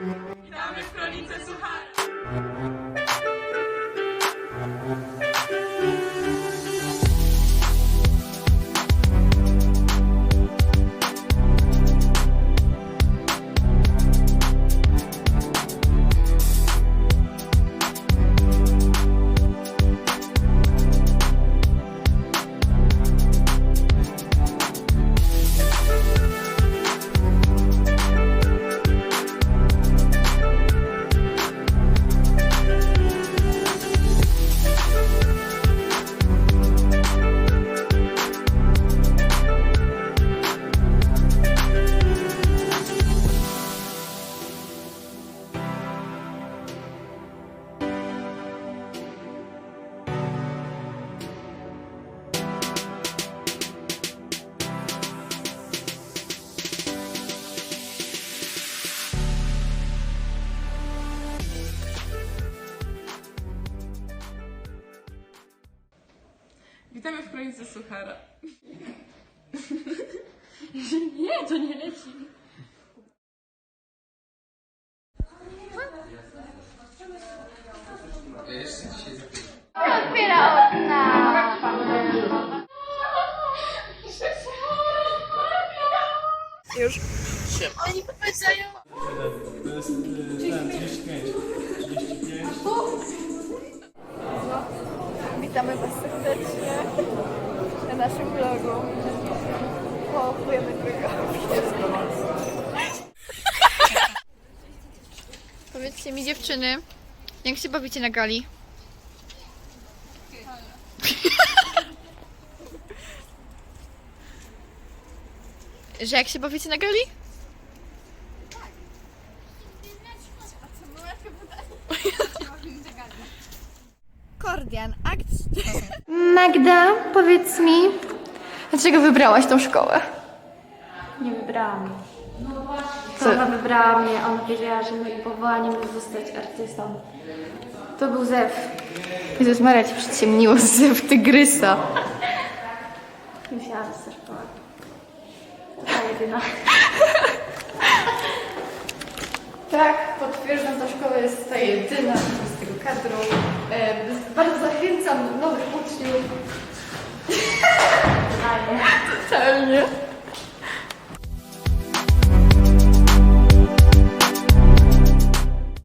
Witamy w Kronice Suchara. Witamy w Kronice Suchara. Nie, to nie leci. Otwiera okna! Oni powiedziają... To jest y, ten 35. 35. Witamy Was serdecznie na naszym vlogu. Połapujemy drogę. Powiedzcie mi dziewczyny, jak się bawicie na gali? Że jak się bawicie na gali? Kordian, akt. Magda, powiedz mi, dlaczego wybrałaś tą szkołę? Nie wybrała mnie. Sama wybrała mnie, ona wiedziała, że moim powołaniem jest zostać artystą. To był Zew. Jezus Maria, ci przyciemniło z tygrysa. Musiałam szkołę. Ta jedyna. Tak, potwierdzam, ta szkoła jest ta jedyna z tego katedrą. E, bardzo zachęcam nowych uczniów. Totalnie. Totalnie.